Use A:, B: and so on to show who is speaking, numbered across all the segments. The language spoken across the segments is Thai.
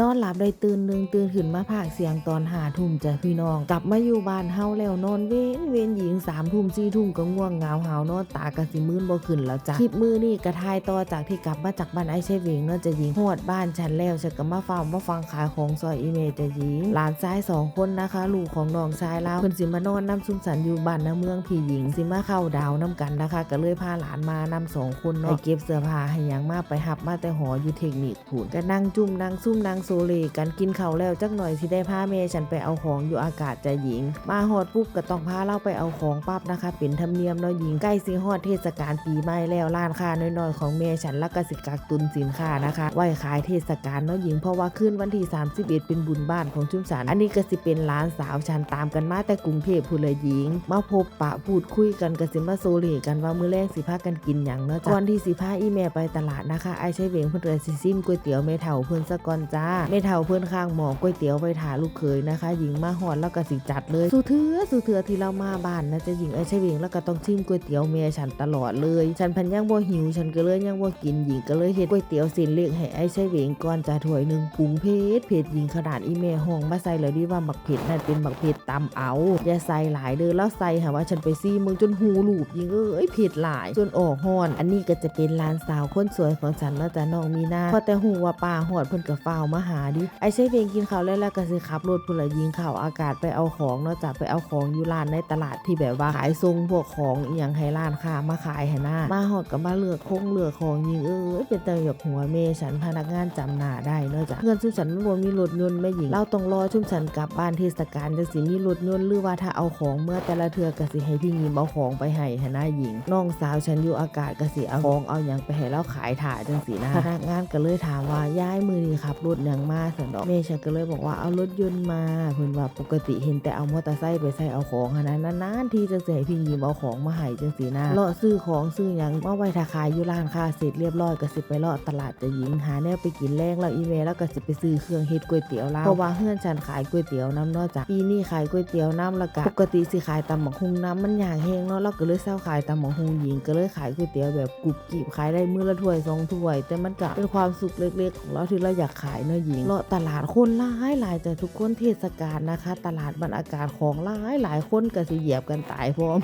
A: นอนหลับได้ตื่นหนึ่งตื่นขึ้นมาพากเสียงตอนหาทุ่มจ้ะพี่น้อง กลับมาอยู่บ้านเฮาแล้วนอนเว้นเว้นหญิงสามทุ่มสี่ทุ่มก็ง่วงเหงาหาวนอนตากระสิมื่นบ่ขึ้นแล้วจ้ะคลิปมือนี่กระทายต่อจากที่กลับมาจากบ้านไอ้เชฟเวงเนาะจะหญิงหวดบ้านฉันแล้วฉันก็มาฟังมาฟังขายของซอยอีเมจะหญิงหลานชายสองคนนะคะ ลูกของน้องชายเราเพิ่นสิมานอนน้ำซุมสันอยู่บ้านนาเมืองพี่หญิงสิมาเข้าดาวน้ำกันนะคะ ก็เลยพาหลานมานำสองคนเนาะไปเก็บเสื้อผ้าให้ยังมาไปหับมาแต่หออยู่เทคนิคผูนก็นั่งจุ่มนั่งซุ่มนั่งโซเลกันกินข้าวแล้วจักหน่อยสิได้พาเมฉันไปเอาของอยู่อากาศใจหญิง มาฮอดปุ๊บก็ต้องพาเราไปเอาของปั๊บนะคะ เป็นธรรมเนียมเนาะหญิงใกล้สิฮอดเทศกาลปีใหม่แล้วร้านค้าน้อยๆของเมฉันละกสิกักตุนสินค้านะคะ ไว้ขายเทศกาลเนาะหญิงเพราะว่าขึ้นวันที่ 31 เป็นบุญบ้านของชุมสันอันนี้ก็สิเป็นร้านสาวฉันตามกันมาแต่กรุงเทพพนเลยหญิง มาพบปะพูดคุยกันก็สิมาโซเลกันว่ามื้อแรกสิพากันกินหยังเนาะจ้ะก่อนที่สิพาอีเมไปตลาดนะคะไอใช้เวงเพิ่นเลยสิซิมก๋วยเตี๋ยวเมเฒ่าเพิ่นซะก่อนจ้าเมเฒ่าเพิ่อนข้างหมอก๋วยเตี๋ยวไว้ถาลูกเคยนะคะ หญิงมาฮอดแล้วก็สิจัดเลยสู่เถือสู่เถือที่เรามาบ้านนะจะหญิงไอใช้เวงแล้วก็ต้องชิมก๋วยเตี๋ยวเมียฉันตลอดเลย ฉันพันยังบ่หิว ฉันก็เลยยังบ่กินหญิงก็เลยเฮ็ดก๋วยเตี๋ยวเส้นเล็กให้ไอใช้เวงก่อนจ้าถ้วยหนึ่งปรุงเผ็ดเผ็ดหญิงขนาดอีเมห้องมาใส่เลยดีว่าบักเผ็ดนั่นเป็นบักเผ็ดตำเอาอย่าใส่หลายเด้อแล้วใส่หาว่าฉันไปซี่มึงจนหูหลูบหญิงเอ้ยเผ็ดหลายจนออกฮ้อน อันนี้ก็จะเป็นลานสาวคนสวยของฉันแล้วจ้ะน้องมีนาพอแต่หูว่าป้าหอดเพิ่นก็ฟ้าวมาหาดิไอ้ใช้เวงกินข้าวแล้วแล้วก็สิขับรถพุ่นละยิงข่าวอากาศไปเอาของเนาะจ้ะไปเอาของอยู่ร้านในตลาดที่แบบว่าขายทรงพวกของอหย่างให้ร้านค้ามาขายให้หน้ามาหอดก็มาเลือกคงเลือกของยิงเอ้ยเป็นตาหยกหัวเมฉันพนักงานจำหน้าได้เนาะจ้ะเงินชุมฉันมันบ่มีรถยนต์แม่หญิงเราต้องรอชุมฉันกลับบ้านเทศกาลจังสิมีรถยนต์หรือว่าถ้าเอาของเมื่อแต่ละเทือก็สิให้พี่ยิมเอาของไปให้ให้หน้าหญิงน้องสาวฉันอยู่อากาศก็สิเอาของเอาหยังไปให้เราขายถ่าจังสินะพนักงานก็เลยถามว่าย้ายมือนี่ขับรถหยังมาสันดอกเมฉันก็เลยบอกว่าเอารถยนต์มาเพิ่นว่าปกติเห็นแต่เอามอเตอร์ไซค์ไปใส่เอาของนะนานๆที่จะเสียพี่ยิมเอาของมาให้จังสินะเลาะซื้อของซื้อยังมาไว้ถ้าขายอยู่ร้านค้าเสร็จเรียบร้อยก็สิไปเลาะตลาดจะหญิงหาแนวไปกินแรงแล้วอีเมลแล้วก็สิไปซื้อเครื่องเฮ็ดก๋วยเตี๋ยวลาวเพราะว่าเฮือนฉันขายก๋วยเตี๋ยวน้ำนอกจากปีนี้ขายก๋วยเตี๋ยวน้ำละกะปกติสิขายตำบักฮุงน้ำมันอย่างแห้งเนาะเราก็เลยเศร้าขายตำบักฮุงหญิงก็เลยขายก๋วยเตี๋ยวแบบกรุบกริบขายได้มื้อละถ้วยสองถ้วย แต่มันก็เป็นความสุขเล็กๆของเราที่เราอยากขายเนะหญิงเลาะตลาดคนหลายหลายแต่ทุกคนเทศกาลนะคะ ตลาดบรรอากาศของหลายหลายคนก็สิเหยียบกันตายพร้อม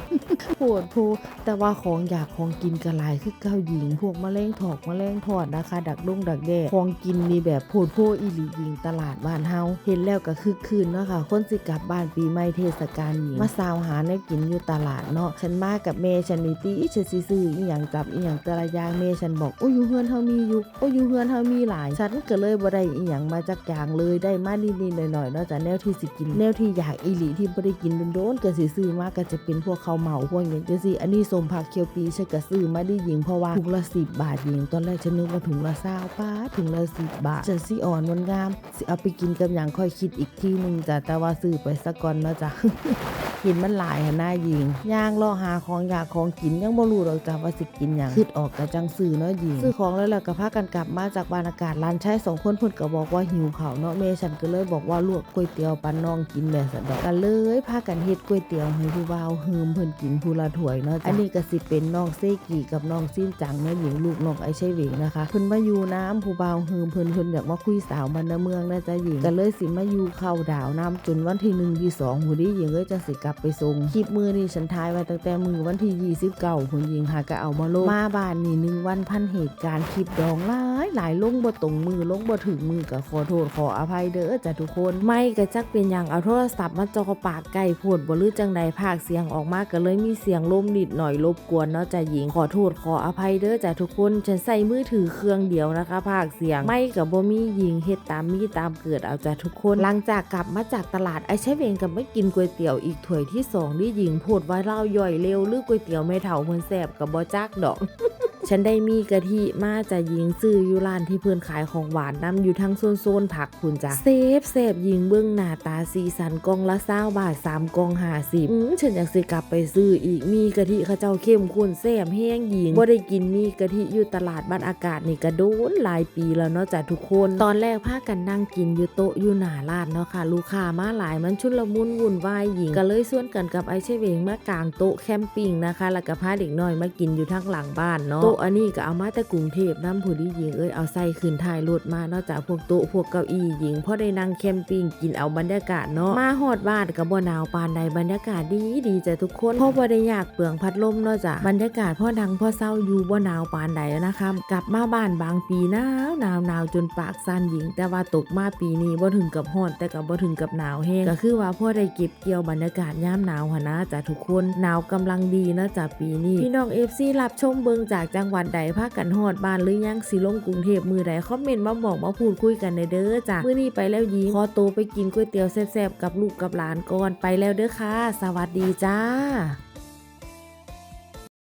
A: โหดโพแต่ว่าของอยากของกินกระลายคือเก้าหญิง พวกแมลงถอกแมลงทอดนะคะ ดักดงดักแด้ของกินมีแบบโพดโพอีหลีหญิงตลาดบ้านเฮาเห็นแล้วก็คึกคืนเนาะค่ะคนสิกลับบ้านปีใหม่เทศกาลหญิงมาสาวหาแนวกินอยู่ตลาดเนาะฉันมากับเมฉันนี่ตีฉันซื้ออีหยังจับอีหยังแต่ละอย่างเมฉันบอกโอ้ยอยู่เฮือนเฮามีอยู่โอ้ยอยู่เฮือนเฮามีหลายฉันก็เลยบ่ได้อีหยังมาจากอย่างเลยได้มานิดๆหน่อยๆนาะจากแนวที่สิกิน แนวที่อยากอีหลีที่บ่ได้กินโดนๆก็สิซื้อมาก็จะเป็นพวกข้าวเหมาพวกอย่างจังซี่อันนี้สมผักเคียวปีฉันก็ซื้อมาได้หญิงเพราะว่าถุงละ10บบาทหญิงตอนแรกฉันนึกว่าถุงละ20ป้าถุงละ10บบาทฉันสิอ่อนมันงามสิเอาไปกินกับหยังค่อยคิดอีกทีหนึงจ้ะแต่ว่าซื้อไปซะก่อนเนาะจ้ะ กินมันหลายหนหน้าหญิงย่างรอหาของอยากของกินยังบ่รู้ดอกจ้ะว่าสิกินหยังคิดออกกะจังซื้อเนาะหญิงซื้อของแล้วแล้วก็พากันกลับมาจากบ้านอากาศร้านชายสองคนเพิ่นก็บอกว่าหิวข้าวเนาะแม่ฉันก็เลยบอกว่าลวกก๋วยเตี๋ยวปันน้องกินแบบสันดอกก็เลยพากันเฮ็ดก๋วยเตี๋ยวให้ผู้บ่าวเฮิมเพิ่นกินผู้ละถ้วยเนาะอันนี้ก็สิเป็นน้องเซกีกับน้องซินจังเนาะหญิงลูกน้องไอ้ชัยเหวงนะคะเพิ่นมาอยู่น้ำผู้บ่าวเฮิมเพิ่นเพิ่นอยากมาคุยสาวบ้านนาเมืองนะจ๊ะหญิงก็เลยสิมาอยู่เข้าดาวน้ำจนวันที่หนึ่งที่สองหูดีหญิงเอ้ยจังสิกลับไปส่งคลิปมือนี่ฉันทายไว้ตั้งแต่มือวันที่29หุ่นหญิงหาก็เอามาลงมาบ้านนี่หนึ่งวันพันเหตุการณ์คลิปดองหลายหลายลงบ่ตรงมือลงบ่ถึงมือก็ขอโทษขออภัยเด้อจ้ะทุกคนไม่ก็จักเป็นอย่างเอาโทรศัพท์มาจอปากไก่พูดบ่ลือจังใดภาคเสียงออกมาก็เลยมีเสียงลมนิดหน่อยรบกวนเนาะจ้ะหญิงขอโทษขออภัยเด้อจ้ะทุกคนฉันใส่มือถือเครื่องเดียวนะคะภาคเสียงไม่กับบ่มีหญิงเฮ็ดตามมีตามเกิดเอาจ้ะทุกคน หลังจากกลับมาจากตลาดไอ้ใช้เวงกับไม่กินก๋วยเตี๋ยวอีกถ้วยที่สองที่หญิงพูดว่าเล่าย่อยเร็วหรือก๋วยเตี๋ยวไม่เถาเมือนแสบกับบอจักดอก ฉันได้มีกะทิมาจะยิงซื้ออยู่ร้านที่เพื่อนขายของหวานนำอยู่ทั้งโซนๆผักคุณจ้ะเซฟเซฟยิงเบื้องหน้าตาสีสันกองละเศร้าบาทสามกองห้าสิบอืมฉันอยากสิกลับไปซื้ออีกมีกะทิข้าเจ้าเข้มข้นแซ่บแห้งยิงบ่ได้กินมีกะทิอยู่ตลาดบ้านอากาศนี่กระโดนหลายปีแล้วเนาะจ้ะทุกคน ตอนแรกพากันนั่งกินอยู่โต๊ะอยู่หน้าร้านเนาะค่ะ ลูกค้ามาหลายมันชุนละมุนวุ่นวายหญิงก็เลยส่วนกันกับไอ้เชเวงมากลางโต๊ะแคมปิ้งนะคะแล้วก็พาเด็กน้อยมากินอยู่ทั้งหลังบ้านเนาะโต๊ะ
B: อันนี้ก็เอามาแต่กรุงเทพน้ำผู้ดีหญิงเอ้ยเอาใส่ขึ้นท้ายรถมานอกจากพวกโต๊ะพวกเก้าอี้หญิงพอได้นั่งแคมปิ้งกินเอาบรรยากาศเนาะมาฮอดบ้านก็บ่หนาวปานใดบรรยากาศดีดีจ้ะทุกคนเพราะบ่ได้อยากเปลืองพัดลมเนาะจ้ะบรรยากาศพ่อดังพ่อเศร้าอยู่บ่หนาวปานใดนะคะกลับมาบ้านบางปีหนาวหนาวหนาวจนปากสั่นหญิง แต่ว่าตกมาปีนี้บ่ถึงกับร้อนแต่ก็บ่ถึงกับหนาวแห้งก็คือว่าพ่อได้เก็บเกี่ยวบรรยากาศยามหนาวหั่นนะจ้ะทุกคนหนาวกำลังดีนะจ้ะปีนี้พี่น้อง FC รับชมเบิงจากจังหวัดใดพากันหอดบ้านหรือยังสิลงกรุงเทพมือใดคอมเมนต์มาบอกมาพูดคุยกันในเด้อจ้ะมื้อนี้ไปแล้วยีขอตัวไปกินก๋วยเตี๋ยวแซ่บๆกับลูกกับหลานก่อนไปแล้วเด้อค่ะ สวัสดีจ้า